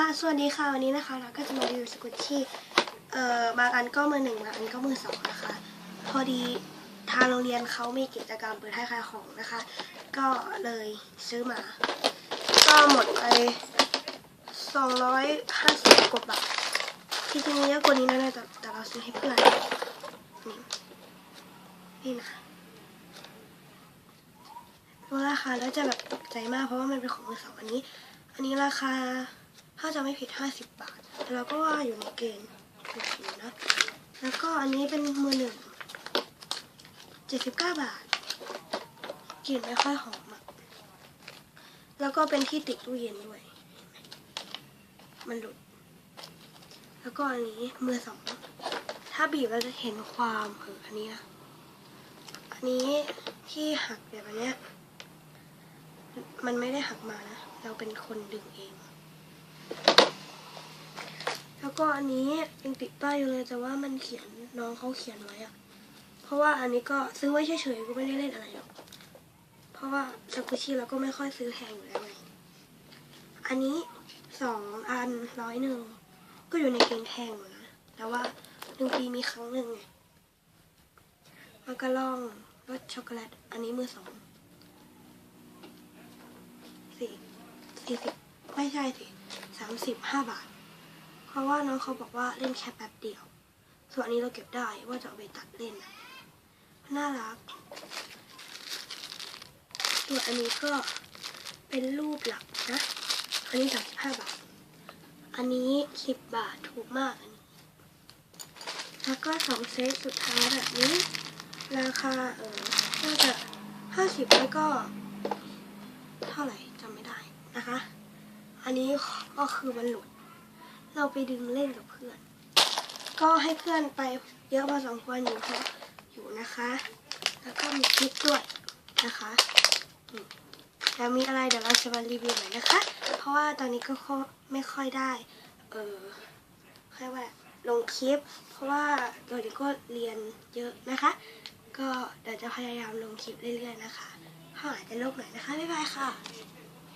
ค่ะ สวัสดีค่ะ วันนี้นะคะ เราก็จะมารีวิวสกุตชี่ เอ่อบางอันก็มือหนึ่งบางอันก็มือสองนะคะ พอดีทางโรงเรียนเขามีกิจกรรมเปิดให้ขายของนะคะ ก็เลยซื้อมา ก็หมดไปสองร้อยห้าสิบกว่าบาท ที่จริงเยอะกว่านี้นะแต่แต่เราซื้อให้เพื่อน นี่นี่นะดูราคาแล้วจะแบบตกใจมากเพราะว่ามันเป็นของมือสองอันนี้ อันนี้ราคา ถ้าจะไม่ผิด 50 บาท แต่เราก็ว่าอยู่ในเกณฑ์ถูกอยู่นะ แล้วก็อันนี้เป็นมือหนึ่ง 79 บาทกลิ่นไม่ค่อยหอมอะแล้วก็เป็นที่ติดตู้เย็นด้วย มันหลุด แล้วก็อันนี้มือสอง ถ้าบีบเราจะเห็นความเอออันนี้นะ อันนี้ที่หักแบบอันเนี้ยมันไม่ได้หักมานะ เราเป็นคนดึงเอง ก็อันนี้ยังติดป้ายอยู่เลยแต่ว่ามันเขียนน้องเขาเขียนไว้อะเพราะว่าอันนี้ก็ซื้อไว้เฉยๆก็ไม่ได้เล่นอะไรหรอกเพราะว่าสกุชี่เราก็ไม่ค่อยซื้อแพงอยู่แล้วไงอันนี้สองอันร้อยหนึ่งก็อยู่ในเกณฑ์แพงอยู่นะแต่ว่าหนึ่งปีมีครั้งหนึ่งไงแล้วก็ล่องรสช็อกโกแลตอันนี้มือสองสี่สี่สิบไม่ใช่สิสามสิบห้าบาท ราะว่าน้องเขาบอกว่าเล่นแค่แป๊บเดียว ส่วนอันนี้เราเก็บได้ว่าจะเอาไปตัดเล่น น่ารัก ส่วนอันนี้ก็เป็นรูปหลักนะ อันนี้สามสิบห้าบาท อันนี้สิบบาทถูกมากอันนี้ แล้วก็สองเซตสุดท้ายแบบนี้ ราคาเออน่าจะห้าสิบแล้วก็ เท่าไหร่จำไม่ได้นะคะ อันนี้ก็คือมันหลุด เราไปดึงเล่นกับเพื่อน ก็ให้เพื่อนไปเยอะพอสมควรอยู่พออยู่นะคะ แล้วก็มีคลิปด้วยนะคะแล้วมีอะไรเดี๋ยวเราจะมารีวิวใหม่นะคะ เพราะว่าตอนนี้ก็ไม่ค่อยได้ เออเรียกว่าลงคลิป เพราะว่าตอนนี้ก็เรียนเยอะนะคะ ก็เดี๋ยวจะพยายามลงคลิปเรื่อยๆนะคะหาจะลกหน่อยนะคะ บ๊ายบายค่ะ